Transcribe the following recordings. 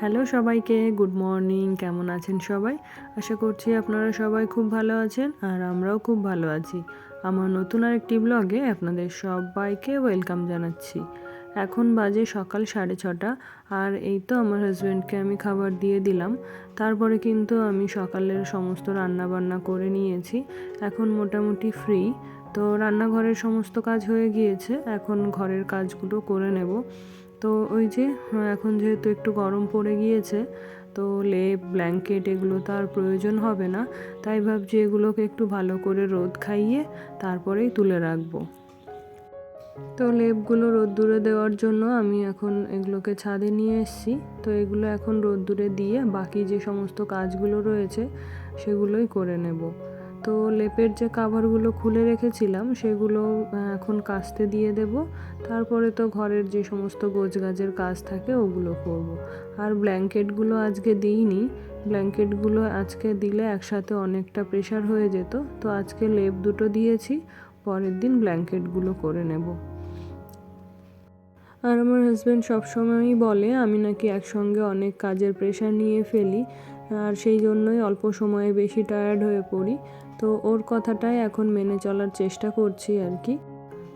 Hello সবাইকে, good morning, কেমন আছেন সবাই? আশা করছি আপনারা সবাই খুব ভালো আছেন আর আমরাও খুব ভালো আছি। আমার নতুন আরেকটি ব্লগে আপনাদের সবাইকে ওয়েলকাম জানাচ্ছি। এখন বাজে সকাল সাড়ে ছটা আর এই তো আমার হাজব্যান্ডকে আমি খাবার দিয়ে দিলাম। তারপরে কিন্তু আমি সকালের সমস্ত রান্না বান্না করে নিয়েছি। এখন মোটামুটি ফ্রি। তো রান্নাঘরের সমস্ত কাজ হয়ে গিয়েছে। এখন ঘরের কাজগুলো করে নেব। তো ওই যে এখন যেহেতু একটু গরম পড়ে গিয়েছে, তো লেপ, ব্ল্যাঙ্কেট এগুলো তো আর প্রয়োজন হবে না। তাই ভাবছি এগুলোকে একটু ভালো করে রোদ খাইয়ে তারপরেই তুলে রাখব। তো লেপগুলো রোদ্দুরে দেওয়ার জন্য আমি এখন এগুলোকে ছাদে নিয়ে এসেছি। তো এগুলো এখন রোদ্দুরে দিয়ে বাকি যে সমস্ত কাজগুলো রয়েছে, সেগুলোই করে নেব। তো লেপের যে কাভারগুলো খুলে রেখেছিলাম, সেগুলো এখন কাস্তে দিয়ে দেব। তারপরে তো ঘরের যে সমস্ত গোছগাছের কাজ থাকে, ওগুলো করব। আর ব্ল্যাঙ্কেটগুলো আজকে দিইনি। ব্ল্যাঙ্কেটগুলো আজকে দিলে একসাথে অনেকটা প্রেশার হয়ে যেত। তো আজকে লেপ দুটো দিয়েছি, পরের দিন ব্ল্যাঙ্কেটগুলো করে নেব। আর আমার হাজব্যান্ড সবসময়ই বলে, আমি নাকি একসঙ্গে অনেক কাজের প্রেশার নিয়ে ফেলি। আর সেই জন্যই অল্প সময়ে বেশি টায়ার্ড হয়ে পড়ি। তো ওর কথাটাই এখন মেনে চলার চেষ্টা করছি আর কি।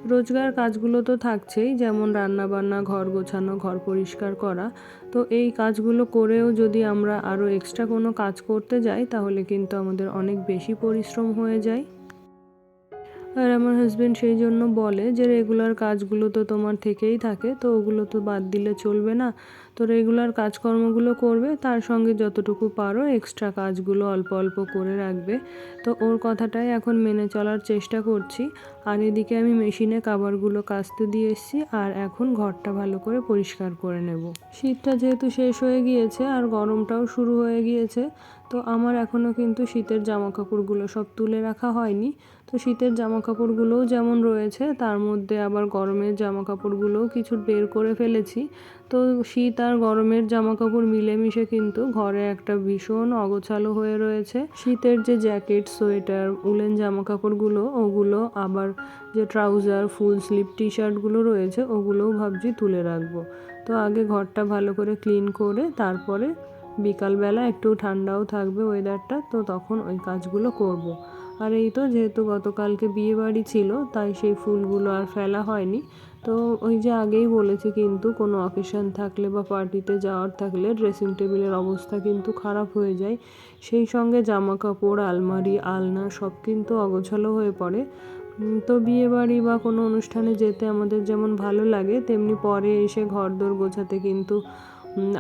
রোজগার কাজগুলো তো থাকছেই, যেমন রান্না বান্না ঘর গোছানো, ঘর পরিষ্কার করা। তো এই কাজগুলো করেও যদি আমরা আরও এক্সট্রা কোনো কাজ করতে যাই, তাহলে কিন্তু আমাদের অনেক বেশি পরিশ্রম হয়ে যায়। আর আমার হাজব্যান্ড সেই জন্য বলে যে রেগুলার কাজগুলো তো তোমার থেকেই থাকে, তো ওগুলো তো বাদ দিলে চলবে না। তো রেগুলার কাজকর্মগুলো করবে, তার সঙ্গে যতটুকু পারো এক্সট্রা কাজগুলো অল্প অল্প করে রাখবে। তো ওর কথাটাই এখন মেনে চলার চেষ্টা করছি। আর এদিকে আমি মেশিনে কাবারগুলো কাচতে দিয়ে এসেছি আর এখন ঘরটা ভালো করে পরিষ্কার করে নেব। শীতটা যেহেতু শেষ হয়ে গিয়েছে আর গরমটাও শুরু হয়ে গিয়েছে, তো আমার এখনও কিন্তু শীতের জামা কাপড়গুলো সব তুলে রাখা হয়নি। তো শীতের জামা কাপড়গুলোও যেমন রয়েছে, তার মধ্যে আবার গরমের জামা কাপড়গুলোও কিছু বের করে ফেলেছি। তো শীত আর গরমের জামা কাপড় মিলেমিশে কিন্তু ঘরে একটা ভীষণ অগোছালো হয়ে রয়েছে। শীতের যে জ্যাকেট, সোয়েটার, উলেন জামা কাপড়গুলো ওগুলো আবার যে ট্রাউজার, ফুল স্লিভ টি শার্টগুলো রয়েছে, ওগুলোও ভাবছি তুলে রাখব। তো আগে ঘরটা ভালো করে ক্লিন করে তারপরে বিকালবেলা একটু ঠান্ডাও থাকবে ওয়েদারটা তো তখন ওই কাজগুলো করব। আর এই তো যেহেতু গতকালকে বিয়ে বাড়ি ছিল, তাই সেই ফুলগুলো আর ফেলা হয়নি। তো ওই যে আগেই বলেছি কিন্তু কোনো অকেশন থাকলে বা পার্টিতে যাওয়ার থাকলে ড্রেসিং টেবিলের অবস্থা কিন্তু খারাপ হয়ে যায়। সেই সঙ্গে জামা কাপড় আলমারি, আলনা সব কিন্তু অগোছালো হয়ে পড়ে। তো বিয়ে বাড়ি বা কোনো অনুষ্ঠানে যেতে আমাদের যেমন ভালো লাগে, তেমনি পরে এসে ঘরদোর গোছাতে কিন্তু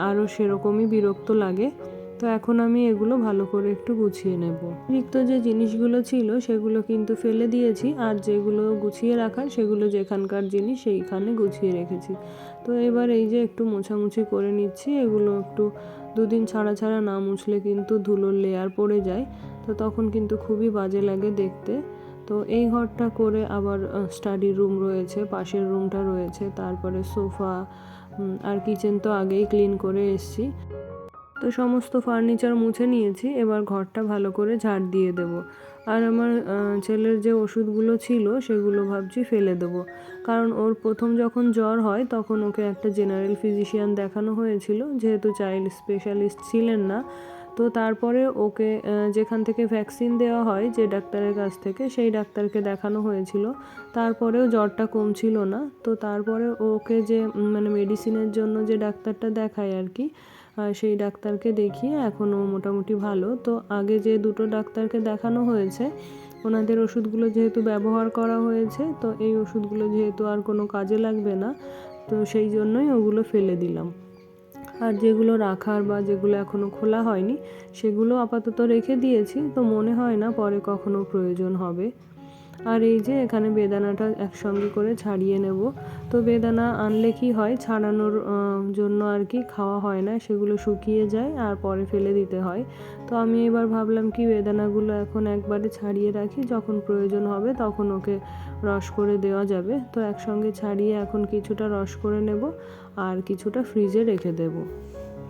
আরও সেরকমই বিরক্ত লাগে। তো এখন আমি এগুলো ভালো করে একটু গুছিয়ে নেব। অতিরিক্ত যে জিনিসগুলো ছিল, সেগুলো কিন্তু ফেলে দিয়েছি। আর যেগুলো গুছিয়ে রাখার, সেগুলো যেখানকার জিনিস, সেইখানে গুছিয়ে রেখেছি। তো এবার এই যে একটু মোছামুছি করে নিচ্ছি। এগুলো একটু দুদিন ছাড়া ছাড়া না মুছলে কিন্তু ধুলোর লেয়ার পড়ে যায়। তো তখন কিন্তু খুবই বাজে লাগে দেখতে। তো এই ঘরটা করে আবার স্টাডি রুম রয়েছে, পাশের রুমটা রয়েছে। তারপরে সোফা আর কিচেন তো আগেই ক্লিন করে এসছি। তো সমস্ত ফার্নিচার মুছে নিয়েছি, এবার ঘরটা ভালো করে ঝাড় দিয়ে দেব। আর আমার ছেলের যে ওষুধগুলো ছিল, সেগুলো ভাবছি ফেলে দেবো। কারণ ওর প্রথম যখন জ্বর হয়, তখন ওকে একটা জেনারেল ফিজিশিয়ান দেখানো হয়েছিল, যেহেতু চাইল্ড স্পেশালিস্ট ছিলেন না। তো তারপরে ওকে যেখান থেকে ভ্যাকসিন দেওয়া হয়, যে ডাক্তারের কাছ থেকে, সেই ডাক্তারকে দেখানো হয়েছিল। তারপরেও জ্বরটা কমছিল না। তো তারপরে ওকে যে মানে মেডিসিনের জন্য যে ডাক্তারটা দেখায় আর কি সেই ডাক্তারকে দেখিয়ে এখনও মোটামুটি ভালো। তো আগে যে দুটো ডাক্তারকে দেখানো হয়েছে, ওনাদের ওষুধগুলো যেহেতু ব্যবহার করা হয়েছে, তো এই ওষুধগুলো যেহেতু আর কোনো কাজে লাগবে না, তো সেই জন্যই ওগুলো ফেলে দিলাম। আর যেগুলো রাখার বা যেগুলো এখনও খোলা হয়নি, সেগুলো আপাতত রেখে দিয়েছি, তো মনে হয় না পরে কখনো প্রয়োজন হবে। আর এই যে এখানে বেদানাটা একসঙ্গে করে ছাড়িয়ে নেব। তো বেদানা আনলে কি হয়? ছাড়ানোর জন্য আর কি খাওয়া হয় না, সেগুলো শুকিয়ে যায় আর পরে ফেলে দিতে হয়। তো আমি এবার ভাবলাম কি বেদানাগুলো এখন একবারে ছাড়িয়ে রাখি, যখন প্রয়োজন হবে তখন ওকে রস করে দেওয়া যাবে। তো একসঙ্গে ছাড়িয়ে এখন কিছুটা রস করে নেব আর কিছুটা ফ্রিজে রেখে দেবো।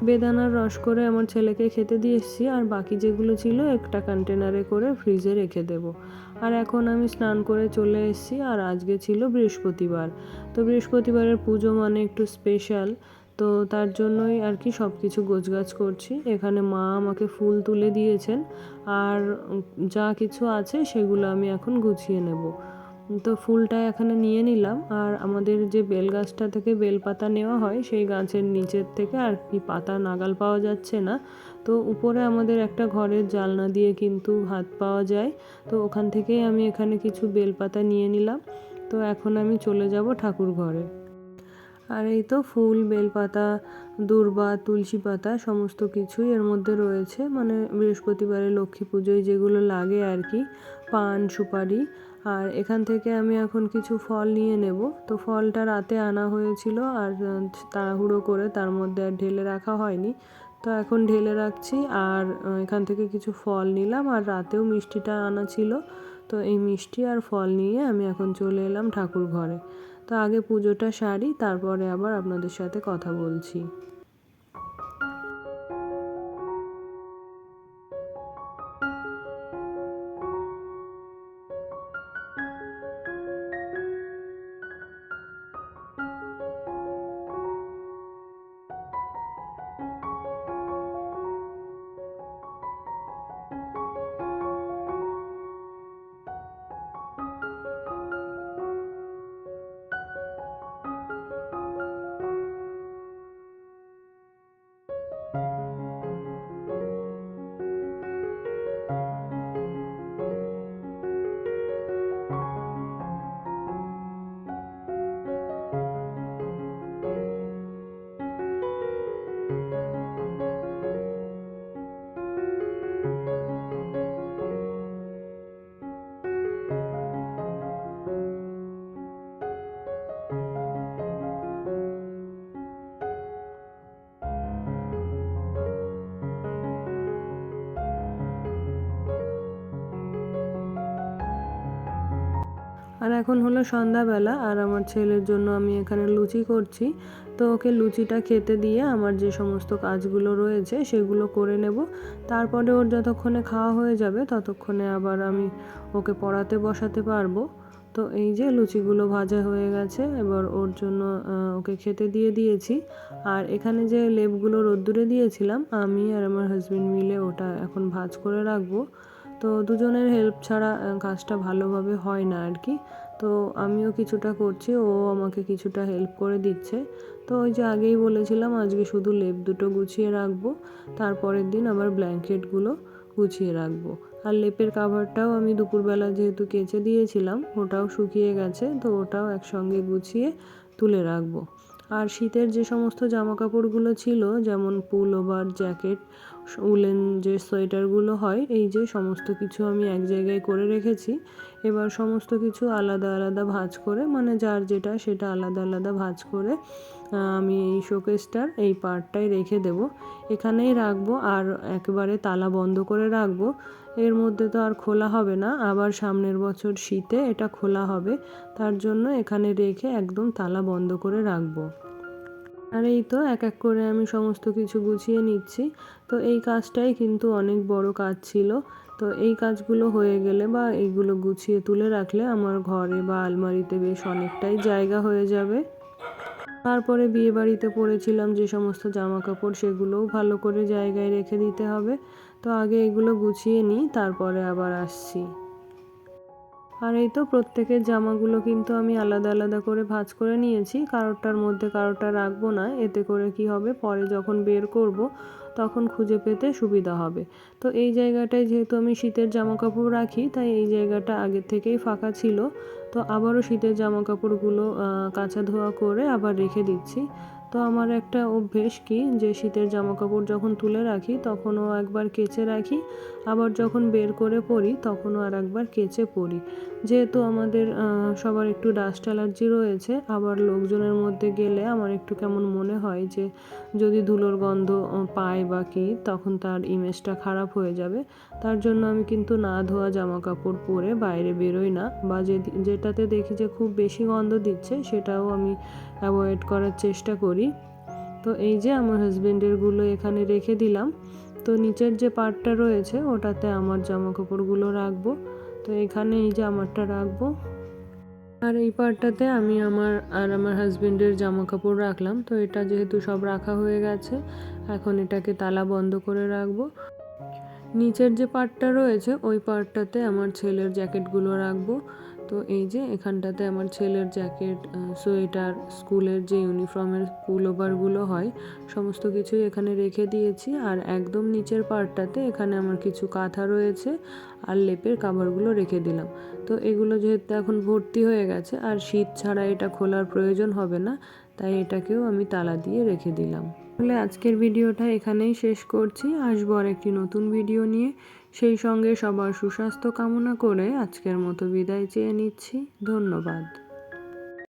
বেদানার রস করে আমার ছেলেকে খেতে দিয়ে এসেছি, আর বাকি যেগুলো ছিল একটা কন্টেনারে করে ফ্রিজে রেখে দেব। আর এখন আমি স্নান করে চলে এসেছি, আর আজকে ছিল বৃহস্পতিবার। তো বৃহস্পতিবারের পুজো মানে একটু স্পেশাল তো তার জন্যই আর কি সব কিছু গোছগাছ করছি। এখানে মা আমাকে ফুল তুলে দিয়েছেন, আর যা কিছু আছে সেগুলো আমি এখন গুছিয়ে নেব। তো ফুলটা এখানে নিয়ে নিলাম। আর আমাদের যে বেল গাছটা থেকে বেল পাতা নেওয়া হয়, সেই গাছের নিচের থেকে আর কি পাতা নাগাল পাওয়া যাচ্ছে না। তো উপরে আমাদের একটা ঘরের জালনা দিয়ে কিন্তু হাত পাওয়া যায়। তো ওখান থেকেই আমি এখানে কিছু বেলপাতা নিয়ে নিলাম। তো এখন আমি চলে যাব ঠাকুর ঘরে। আর এই তো ফুল বেলপাতা দূর্বা, তুলসী পাতা সমস্ত কিছুই এর মধ্যে রয়েছে। মানে বৃহস্পতিবারে লক্ষ্মী পুজোয় যেগুলো লাগে আর কি, পান, সুপারি আর এখান থেকে আমি এখন কিছু ফল নিয়ে নেব। তো ফলটা রাতে আনা হয়েছিল আর তাড়াহুড়ো করে তার মধ্যে আর ঢেলে রাখা হয়নি। তো এখন ঢেলে রাখছি আর এখান থেকে কিছু ফল নিলাম আর রাতেও মিষ্টিটা আনা ছিল। তো এই মিষ্টি আর ফল নিয়ে আমি এখন চলে এলাম ঠাকুর ঘরে। তো আগে পুজোটা সারি, তারপরে আবার আপনাদের সাথে কথা বলছি। এখন হলো সন্ধ্যাবেলা আর আমার ছেলের জন্য আমি এখানে লুচি করছি। তো ওকে লুচিটা খেতে দিয়ে আমার যে সমস্ত কাজগুলো রয়েছে সেগুলো করে নেব। তারপরে ওর যতক্ষণে খাওয়া হয়ে যাবে ততক্ষণে আবার আমি ওকে পড়াতে বসাতে পারব। তো এই যে লুচিগুলো ভাজা হয়ে গেছে, এবার ওর জন্য ওকে খেতে দিয়ে দিয়েছি। আর এখানে যে লেপগুলো রোদ্দুরে দিয়েছিলাম, আমি আর আমার হাজব্যান্ড মিলে ওটা এখন ভাজ করে রাখব। তো দুজনের হেল্প ছাড়া কাজটা ভালোভাবে হয় না আর কি। তো আমিও কিছুটা করছি, ও আমাকে কিছুটা হেল্প করে দিচ্ছে। তো ওই যে আগেই বলেছিলাম, আজকে শুধু লেপ দুটো গুছিয়ে রাখব, তারপরের দিন আবার ব্ল্যাঙ্কেটগুলো গুছিয়ে রাখব। আর লেপের কাভারটাও আমি দুপুরবেলা যেহেতু কেচে দিয়েছিলাম, ওটাও শুকিয়ে গেছে, তো ওটাও একসঙ্গে গুছিয়ে তুলে রাখব। আর শীতের যে সমস্ত জামা কাপড়গুলো ছিল, যেমন পুল ওভার জ্যাকেট, উলেন যে সোয়েটারগুলো হয়, এই যে সমস্ত কিছু আমি এক জায়গায় করে রেখেছি। এবার সমস্ত কিছু আলাদা আলাদা ভাঁজ করে মানে যার যেটা সেটা আলাদা আলাদা ভাঁজ করে আমি এই শোকেসটার এই পার্টটাই রেখে দেব। এখানেই রাখব আর একেবারে তালা বন্ধ করে রাখব। এর মধ্যে তো আর খোলা হবে না। আবার সামনের বছর শীতে এটা খোলা হবে। তার জন্য এখানে রেখে একদম তালা বন্ধ করে রাখব। আর এই তো এক এক করে আমি সমস্ত কিছু গুছিয়ে নিচ্ছি। তো এই কাজটাই কিন্তু অনেক বড় কাজ ছিল। তো এই কাজগুলো হয়ে গেলে বা এইগুলো গুছিয়ে তুলে রাখলে আমার ঘরে বা আলমারিতে বেশ অনেকটাই জায়গা হয়ে যাবে। তারপরে বিয়ে বাড়িতে পরেছিলাম যে সমস্ত জামা কাপড় সেগুলোও ভালো করে জায়গায় রেখে দিতে হবে। তো আগে এগুলো গুছিয়ে নিই, তারপরে আবার আসছি। আর এই তো প্রত্যেকের জামাগুলো কিন্তু আমি আলাদা আলাদা করে ভাঁজ করে নিয়েছি। কারোরটার মধ্যে কারোরটা রাখব না, এতে করে কি হবে? পরে যখন বের করব, তখন খুঁজে পেতে সুবিধা হবে। তো এই জায়গাটায় যেহেতু আমি শীতের জামা কাপড় রাখি, তাই এই জায়গাটা আগের থেকেই ফাঁকা ছিল। তো আবারও শীতের জামা কাপড়গুলো কাঁচা ধোয়া করে আবার রেখে দিচ্ছি। তো আমার একটা অভ্যেস কি যে শীতের জামা কাপড় যখন তুলে রাখি, তখনও একবার কেচে রাখি। আবার যখন বের করে পড়ি তখনও আর একবার কেচে পড়ি যেহেতু আমাদের সবার একটু ডাস্ট অ্যালার্জি রয়েছে, আবার লোকজনের মধ্যে গেলে আমার একটু কেমন মনে হয় যে, যদি ধুলোর গন্ধ পায় বা কি, তখন তার ইমেজটা খারাপ হয়ে যাবে। তার জন্য আমি কিন্তু না ধোয়া জামা কাপড় পরে বাইরে বেরোই না বা যে, যেটাতে দেখি যে খুব বেশি গন্ধ দিচ্ছে, সেটাও আমি অ্যাভয়েড করার চেষ্টা করি। তো এই যে আমার হাজব্যান্ডেরগুলো এখানে রেখে দিলাম। তো নিচের যে পার্টটা রয়েছে, ওটাতে আমার জামা কাপড়গুলো রাখব। তো এখানে এই যে আমারটা রাখব। আর এই পার্টটাতে আমি আমার, আর আমার হাজবেন্ডের জামা কাপড় রাখলাম। তো এটা যেহেতু সব রাখা হয়ে গেছে, এখন এটাকে তালা বন্ধ করে রাখব। নিচের যে পার্টটা রয়েছে, ওই পার্টটাতে আমার ছেলের জ্যাকেটগুলো রাখব। তো এই যে এখানটাতে আমার ছেলের জ্যাকেট সোয়েটার, স্কুলের যে ইউনিফর্মের পুলোভারগুলো হয়, সমস্ত কিছুই এখানে রেখে দিয়েছি। আর একদম নিচের পার্টটাতে এখানে আমার কিছু কাঁথা রয়েছে আর লেপের কাভারগুলো রেখে দিলাম। তো এগুলো যেহেতু এখন ভর্তি হয়ে গেছে, আর শীত ছাড়া এটা খোলার প্রয়োজন হবে না, তাই এটাকেও আমি তালা দিয়ে রেখে দিলাম। তাহলে আজকের ভিডিওটা এখানেই শেষ করছি। আসব আর একটি নতুন ভিডিও নিয়ে। সেই সঙ্গে সবার সুস্বাস্থ্য কামনা করে আজকের মতো বিদায় চেয়ে নিচ্ছি। ধন্যবাদ।